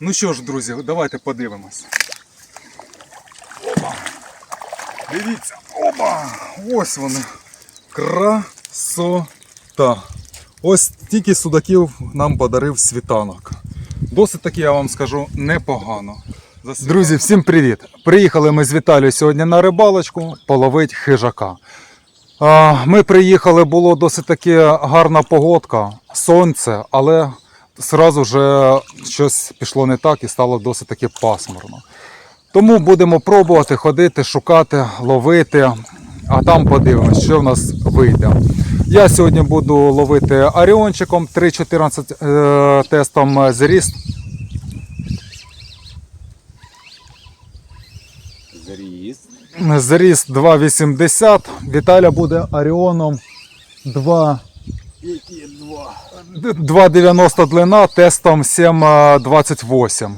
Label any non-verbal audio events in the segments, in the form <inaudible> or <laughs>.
Ну що ж, друзі, давайте подивимось. Опа. Дивіться, опа! Ось вони. Красота. Ось тільки судаків нам подарив світанок. Досить таки, я вам скажу, непогано. Друзі, всім привіт! Приїхали ми з Віталією сьогодні на рибалочку половить хижака. Ми приїхали, було досить таки гарна погодка, сонце, але зразу вже щось пішло не так і стало досить таки пасмурно. Тому будемо пробувати ходити, шукати, ловити, а там подивимось, що в нас вийде. Я сьогодні буду ловити аріончиком 3.14 е, тестом зріст. Зріст. Зріст 2,80. Віталя буде Оріоном 2. Які два? 2,90 длина, тестом 7,28.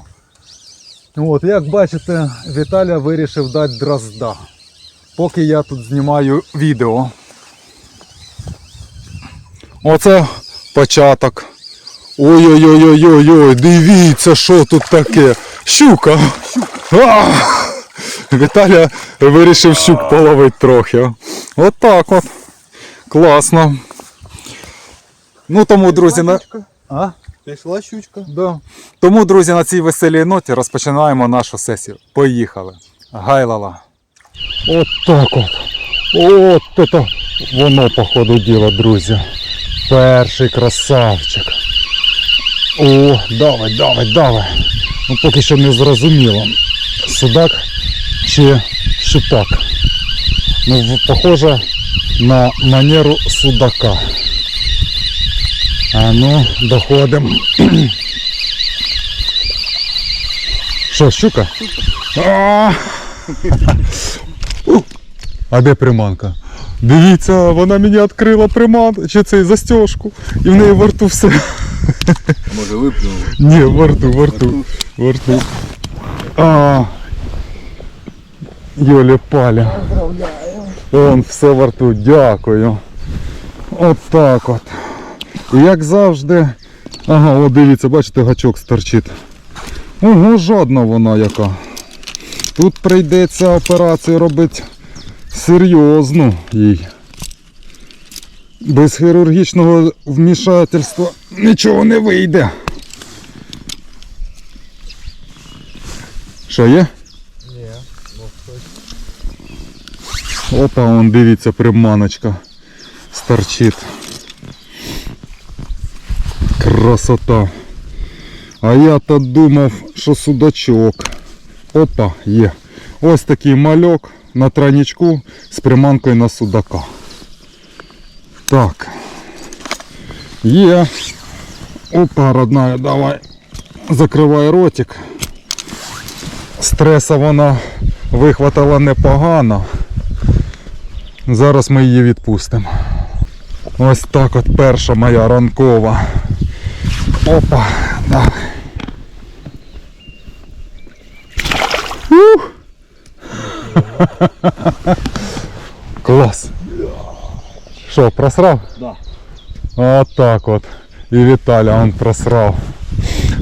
От, як бачите, Віталя вирішив дати дрозда. Поки я тут знімаю відео. Оце початок. Ой-ой-ой-ой-ой, дивіться, що тут таке. Щука. А! Віталя вирішив щук половити трохи. От так от. Класно. Ну тому, друзі, на... А? Пішла щучка. Да. Тому, друзі, на цій веселій ноті розпочинаємо нашу сесію. Поїхали. Гайлала. От так от. От это воно, по ходу діла, друзі. Перший красавчик. О, давай, давай, давай. Ну поки що не зрозуміло. Судак чи шипак. Ну, похоже на манеру судака. А ну, доходимо. Що, щука? А! У! А де приманка? Дивіться, вона мені відкрила приманку, чи цей застежку, і в неї во рту все. Може виплюнув. Ні, во рту, во рту, во рту. А, Йолі паля. Он все во рту, дякую. От так от. І як завжди. Ага, от дивіться, бачите, гачок сторчить. Ого, жодна вона яка. Тут прийдеться операцію робити серйозну їй. Без хірургічного вмішательства нічого не вийде. Що є? Ні. Опа, он дивіться, приманочка сторчить. Красота. А я-то думав, що судачок. Опа, є. Ось такий мальок на тройничку з приманкою на судака. Так. Є. Опа, родная, давай. Закривай ротик. Стреса вона вихватила непогано. Зараз ми її відпустимо. Ось так от перша моя ранкова. Опа, давай. Ух. <laughs> Клас. Що, просрав? Да. От так от. І Віталя он просрав.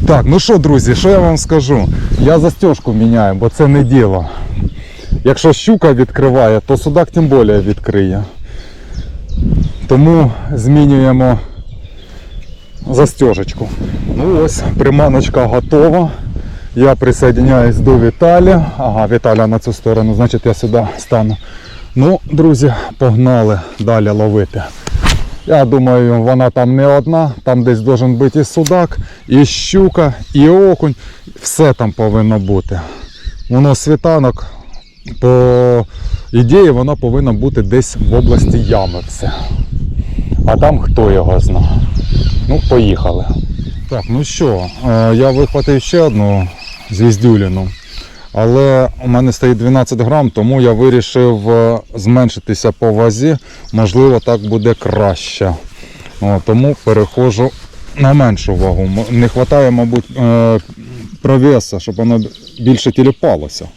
Так, ну що, друзі, що я вам скажу? Я застежку міняю, бо це не діло. Якщо щука відкриває, то судак тим більше відкриє. Тому змінюємо застежечку. Ну ось, приманочка готова. Я присоединяюсь до Віталі. Ага, Віталя на цю сторону, значить я сюди стану. Ну, друзі, погнали далі ловити. Я думаю, вона там не одна, там десь должен бути і судак, і щука, і окунь. Все там повинно бути. Воно світанок, по ідеї, воно повинно бути десь в області ями все. А там хто його знає. Ну, поїхали. Так, ну що, е, я вихватив ще одну звіздюліну. Але у мене стоїть 12 грам, тому я вирішив е, зменшитися по вазі. Можливо, так буде краще. О, тому переходжу на меншу вагу. Не вистачає, мабуть, е, провеса, щоб воно більше тіліпалося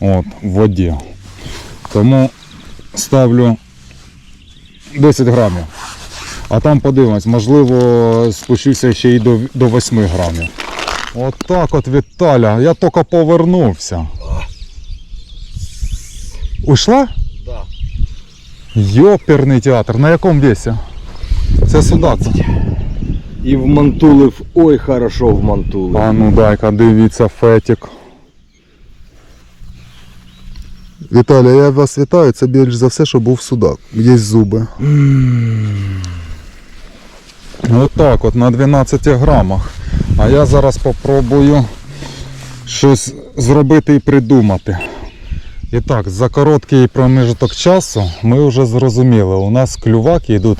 от, в воді. Тому ставлю 10 грамів. А там подивимось, можливо, спущуся ще й до, до 8 грамів. Отак от, Віталя. Я тільки повернувся. Ушла? Да. Йоперний театр. На якому весі? Це судак. І вмантулив, ой, хорошо вмантулив. А ну дай-ка, дивіться, фетик. Віталій, я вас вітаю. Це більш за все, що був судак. Є зуби. Отак от на 12 грамах. А я зараз попробую щось зробити і придумати. І так, за короткий проміжок часу ми вже зрозуміли, у нас клюваки йдуть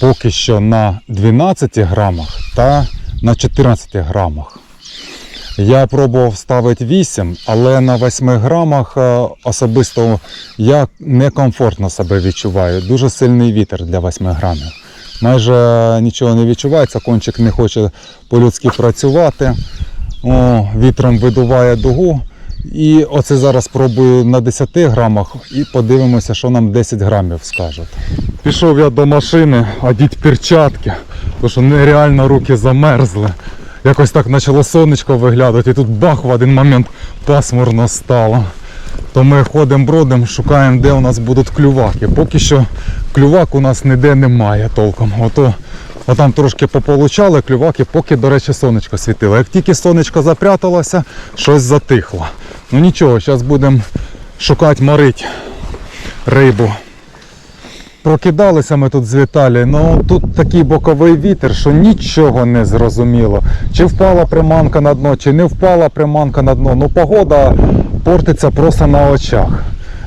поки що на 12 грамах та на 14 грамах. Я пробував ставити 8, але на 8 грамах е, особисто я некомфортно себе відчуваю. Дуже сильний вітер для 8 грамів. Майже нічого не відчувається, кончик не хоче по-людськи працювати. О, вітром видуває дугу. І оце зараз пробую на 10 грамах і подивимося, що нам 10 грамів скажуть. Пішов я до машини, одіть перчатки, тому що нереально руки замерзли. Якось так почало сонечко виглядати, і тут бах в один момент пасмурно стало. То ми ходимо бродом, шукаємо, де у нас будуть клюваки. Поки що клювак у нас ніде немає толком. Ото, отам трошки пополучали клюваки, поки, до речі, сонечко світило. Як тільки сонечко запряталося, щось затихло. Ну нічого, зараз будемо шукати морить рибу. Прокидалися ми тут з Віталією, ну тут такий боковий вітер, що нічого не зрозуміло. Чи впала приманка на дно, чи не впала приманка на дно. Ну погода портиться просто на очах.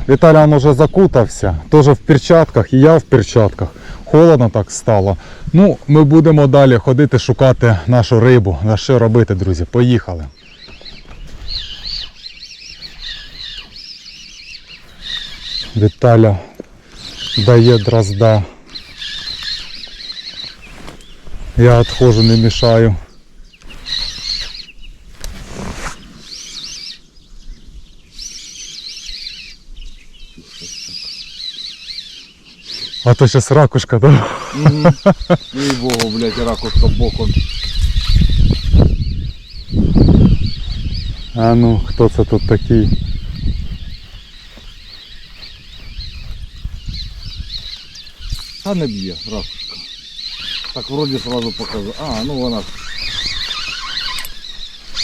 Віталій вже закутався, теж в перчатках, і я в перчатках. Холодно так стало. Ну, ми будемо далі ходити шукати нашу рибу. На що робити, друзі? Поїхали. Віталя дає дрозда. Я відходжу, не мішаю. А то зараз ракушка, да? Ей богу, блядь, ракушка боком. А ну, хто це тут такий? Та не б'є, ракушка. Так вроді сразу показав. А, ну вона.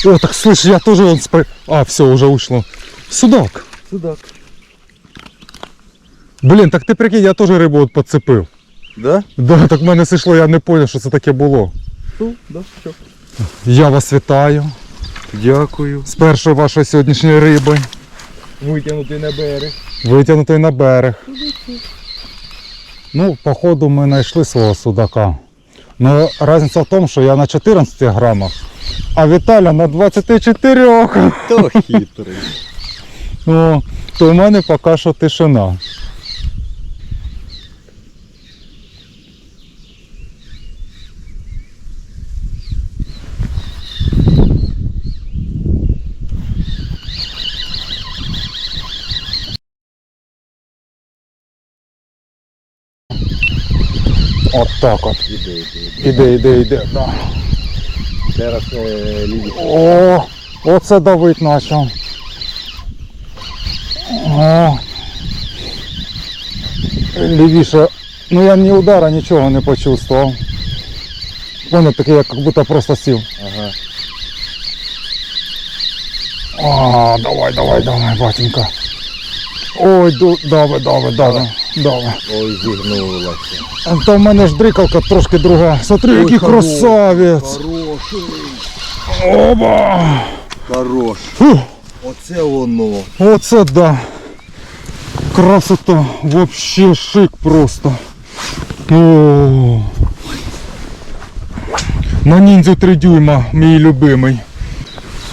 О, так слышь, я тоже он спр... А, все, уже ушло. Судак. Судак. Блін, так ти прикинь, я теж рибу от поцепив. Да? Да, так в мене сишло, я не зрозумів, що це таке було. Ну, да, що. Я вас вітаю Дякую. з першою вашою сьогоднішньою риби. Витягнутий на берег. Витягнутий на берег. Ну, походу ми знайшли свого судака. Ну, різниця в тому, що я на 14 грамах, а Віталя на 24. То хитрий. О, то в мене поки що тишина. От так от. Іде, іде, іде. Іде, іде, іде. Да. Зараз е, ліві. О, оце давить почав. О. Лівіше. Ну я ні удара, нічого не почувствував. Воно таке, як будто просто сів. Ага. А, давай, давай, давай, батенька. Ой, ду, давай, давай, давай, давай. Ой, зігнулася. А то в мене ж дрикалка трошки друга. Смотри, Ой, який хорош, красавець. Хороший. Оба! Хорош. Фух. Оце воно. Оце да. Красота. Вообще шик просто. О. На ніндзю 3 дюйма, мій любимий.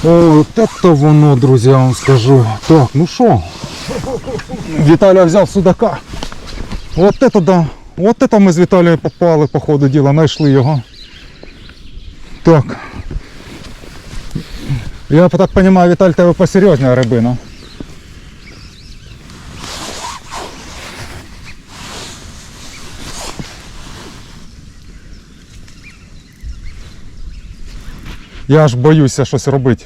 О, это воно, друзі, я вам скажу. Так, ну що? Віталя взяв судака. От это да. От это ми з Віталією попали по ходу діла, знайшли його. Так. Я так розумію, Віталь, тебе посерйозна рибина. Я аж боюся щось робити.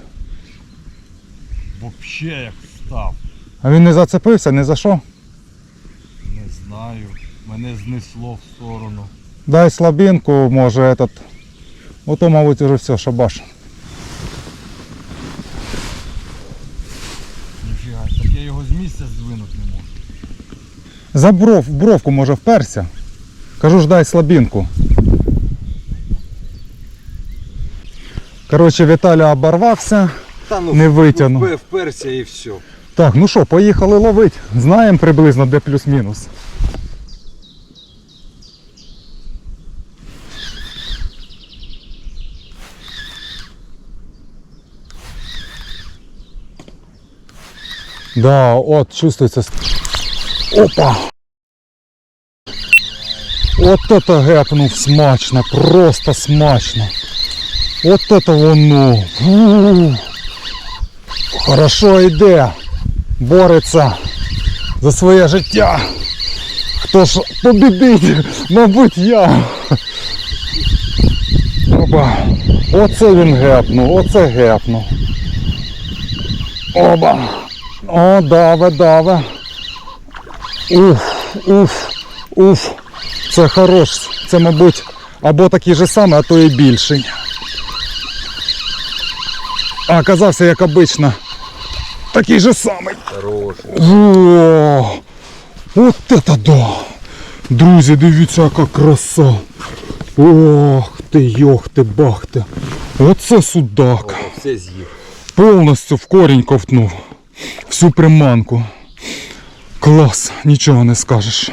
Вообще як став. А він не зацепився, не за що? Не. Мене знесло в сторону. Дай слабинку, може этот. Ото, мабуть, уже все, шабаш. Ніфіга, так я його з місця здвинути не можу. За бров, бровку може вперся. Кажу ж дай слабинку. Коротше, Віталя оборвався. Та ну Не витягну. впе- Вперся і все. Так, ну що, поїхали ловить. Знаємо приблизно де плюс-мінус. Да, от чувствуется. Опа! От это гепнув смачно, просто смачно. От это воно. Фу. Хорошо йде. Бореться за своє життя. Хто ж побідить? Мабуть, я. Оба. Оце він гепнув, оце гепнув. Оба. О, даве, даве. Уф, уф, уф. Це хорош. Це, мабуть, або такий же самий, а то і більший. А оказався, як обично, такий же самий. Хороший. О, от это да! Друзі, дивіться, яка краса. Ох ти, йох ти, бах ти. Оце судак. Все з'їв. Повністю в корінь ковтнув. Всю приманку. Клас, нічого не скажеш.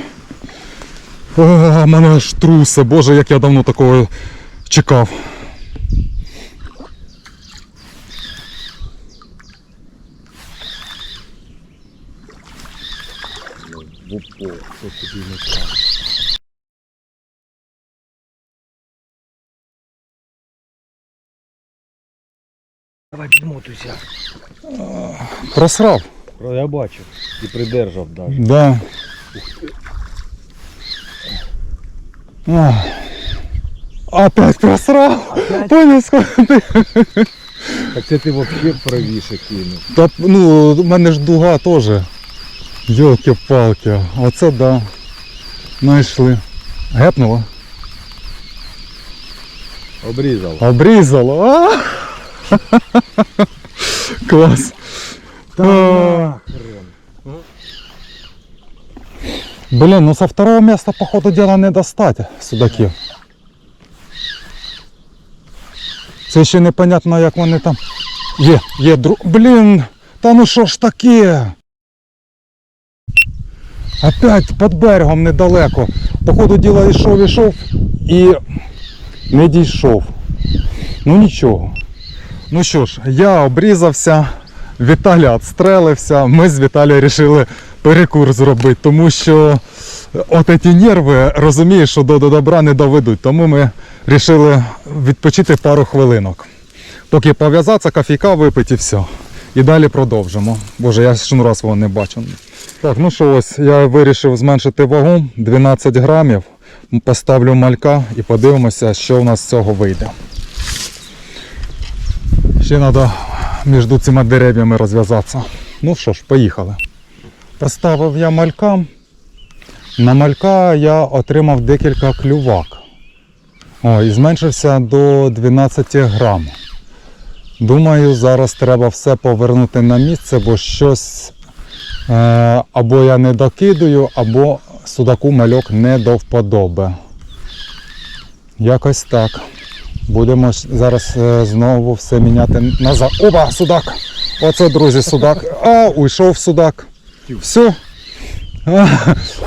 О, мене аж трусе, боже, як я давно такого чекав. В упор. що тобі не треба. Давай підмотуйся. Просрав. Я бачив. І придержав навіть. Да. Опять просрав. Понял, сколько Так це ти взагалі правіше кинув. Та ну, у мене ж дуга теж. Йолки-палки. Оце да. Знайшли. Гепнуло. Обрізав. Обрізало. А! <laughs> Клас. А. Блин, ну со второго места, по ходу дела, не достать судаків. Це ще непонятно, як вони там. Є, є, дру... Блін, та ну що ж таке? Опять під берегом недалеко. По ходу діла йшов, йшов і не дійшов. Ну нічого. Ну що ж, я обрізався, Віталій відстрелився. Ми з Віталією вирішили перекур зробити, тому що от ці нерви розумієш, що до, до добра не доведуть. Тому ми вирішили відпочити пару хвилинок. Поки пов'язатися, кофійка випити і все. І далі продовжимо. Боже, я шнура свого не бачу. Так, ну що ось, я вирішив зменшити вагу 12 грамів. Поставлю малька і подивимося, що в нас з цього вийде. Ще треба між цими дерев'ями розв'язатися. Ну що ж, поїхали. Поставив я малька. На малька я отримав декілька клювак. О, і зменшився до 12 грам. Думаю, зараз треба все повернути на місце, бо щось е, або я не докидую, або судаку мальок не до вподоби. Якось так. Будемо зараз е, знову все міняти назад. Опа, судак! Оце, друзі, судак. А, уйшов судак. Все.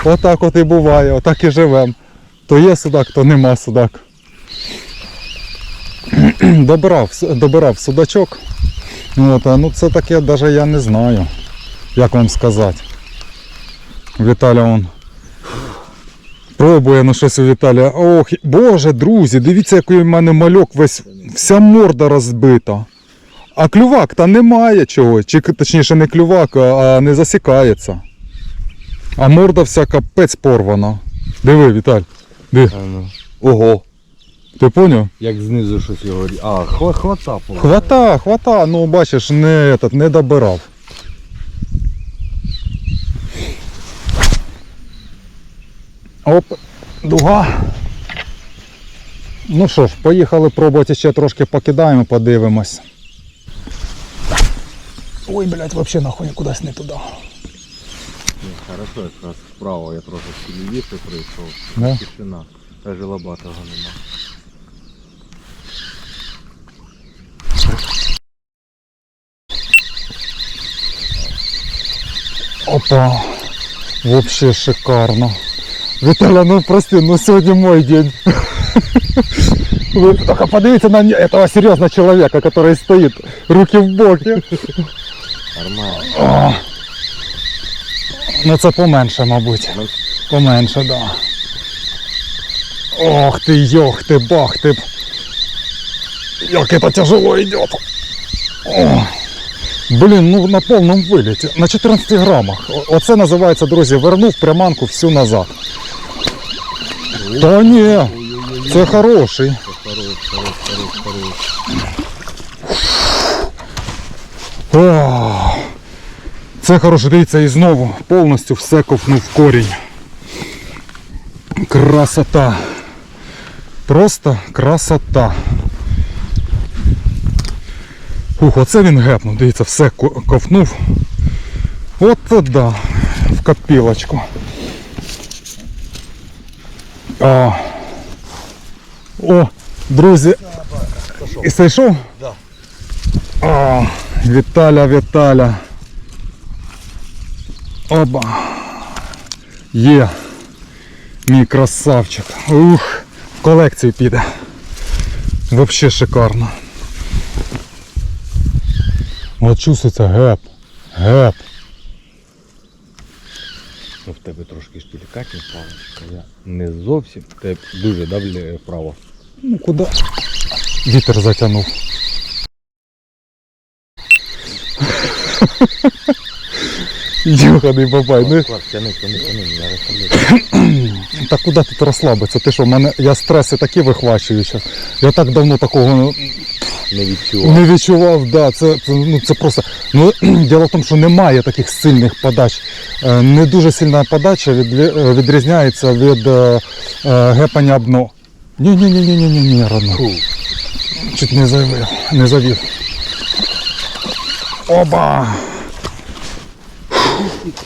Отак от і буває, отак і живемо. То є судак, то нема судак. <clears throat> Добирав, добирав судачок. От, ну це таке навіть я не знаю, як вам сказати. Віталя он Пробує на щось у Віталія. Ох, боже, друзі, дивіться, який у мене мальок весь, вся морда розбита. А клювак та немає чого. Чи точніше не клювак, а не засікається. А морда вся капець порвана. Диви, Віталь. Диви. Ого. Ти поняв? Як знизу щось його. А, хва- хвата. Хвата, хвата, ну бачиш, не, этот, не добирав. Оп, дуга. Ну що ж, поїхали пробувати ще трошки покидаємо, подивимось. Ой, блядь, вообще нахуй кудись не туди. Хорошо, якраз вправо я трохи лівіше прийшов. Да? Тишина. Даже лобатого нема. Опа, вообще шикарно. Виталя, ну прости, ну сегодня мой день. Вы только подивіться на не- этого серьезного человека, который стоит, руки в боки. Нормально. О, ну це поменше, мабуть. Ну, Поменше, да. Ох ты, йох ты, бах ты. Як это тяжело идет. О, блін, ну на повному виліті. На 14 грамах. Оце називається, друзі, вернув приманку всю назад. Та ні, це хороший. Хорош, хорош, хорош, хорош. О, це хороше, дивіться, і знову повністю все ковнув корінь. Красота. Просто красота. Ух, оце він гепнув, дивіться, все ко- ковнув. От то да, в копілочку. А. О, друзі. І зайшов? Да. О, Віталя, Віталя. Оба. Є. Мій красавчик. Ух, в колекцію піде. Вообще шикарно. От чувствується геп. Геп. Ну, в тебе трошки ж делікатні паличка. Я не зовсім. Тебе дуже давлює вправо. Ну куди? Вітер затягнув. Йоханий бабай, ну Клас, тяни, тяни, тяни, я розслабляю. Та куди тут розслабитися? Ти що, в мене я стреси такі вихвачую зараз. Я так давно такого Не відчував. не відчував. Да, це, це, ну, це просто. Ну, <clears throat> діло в тому, що немає таких сильних подач. Е, Не дуже сильна подача відлі- е, відрізняється від е, е, гепання об дно. Ні, ні, ні, ні, ні, ні, ні, родно. Чуть не завів, не завів. Оба!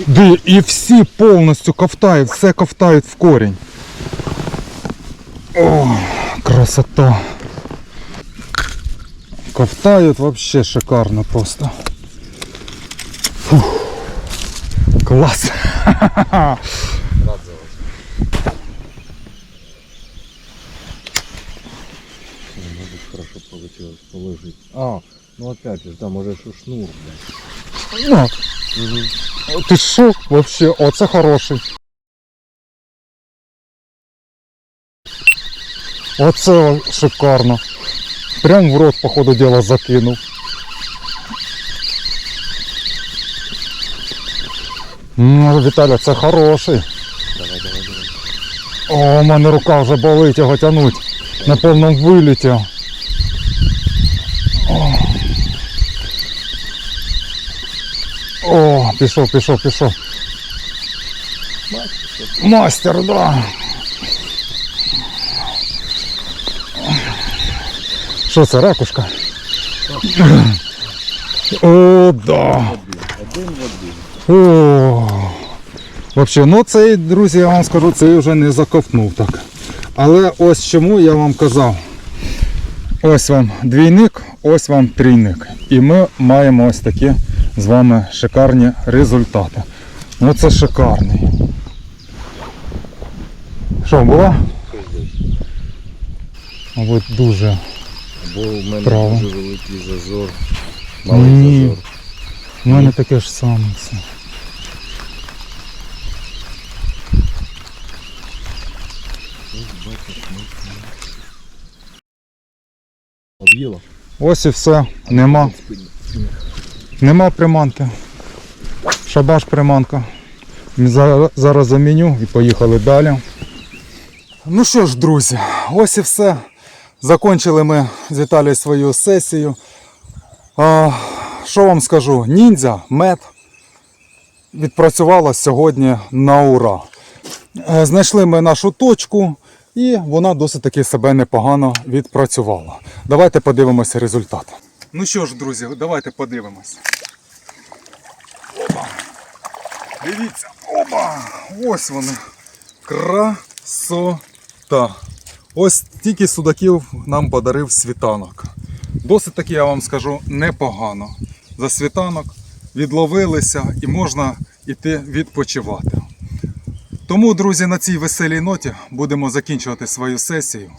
Ди, і всі повністю ковтають, все ковтають в корінь. О, красота. Ковтають вообще шикарно просто. Фух. Клас. Ну, хорошо получилось положить. А, ну опять же, да, может что шнур, блядь. Ну, ти вообще? Оце хороший. Оце шикарно. Прям в рот, по ходу діла, закинув. Ну, Віталя, це хороший. Давай, давай, давай. О, у мене рука вже болить його тянуть. На повному виліті. О, пішов, пішов, пішов. Мастер, да. Що це, ракушка? О, да. Один в один. О, Вообще, ну цей, друзі, я вам скажу, цей вже не заковтнув так. Але ось чому я вам казав. Ось вам двійник, ось вам трійник. І ми маємо ось такі з вами шикарні результати. Ну це шикарний. Що, була? Мабуть, дуже. Бо в мене Право. дуже великий зазор. Малий Ні. зазор. У мене таке ж саме все. Об'їло? Ось і все. Нема. Нема приманки. Шабаш приманка. Зараз заміню і поїхали далі. Ну що ж, друзі, ось і все. Закончили ми з Віталією свою сесію. А, що вам скажу? Ніндзя, мед відпрацювала сьогодні на ура. Е, Знайшли ми нашу точку, і вона досить таки себе непогано відпрацювала. Давайте подивимося результат. Ну що ж, друзі, давайте подивимося. Опа. Дивіться, опа! Ось вони. Красота. Ось тільки судаків нам подарив світанок. Досить таки, я вам скажу, непогано. За світанок відловилися і можна йти відпочивати. Тому, друзі, на цій веселій ноті будемо закінчувати свою сесію.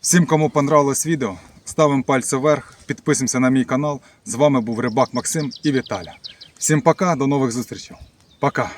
Всім, кому понравилось відео, ставимо пальці вверх, підписуємося на мій канал. З вами був Рибак Максим і Віталя. Всім пока, до нових зустрічей. Пока!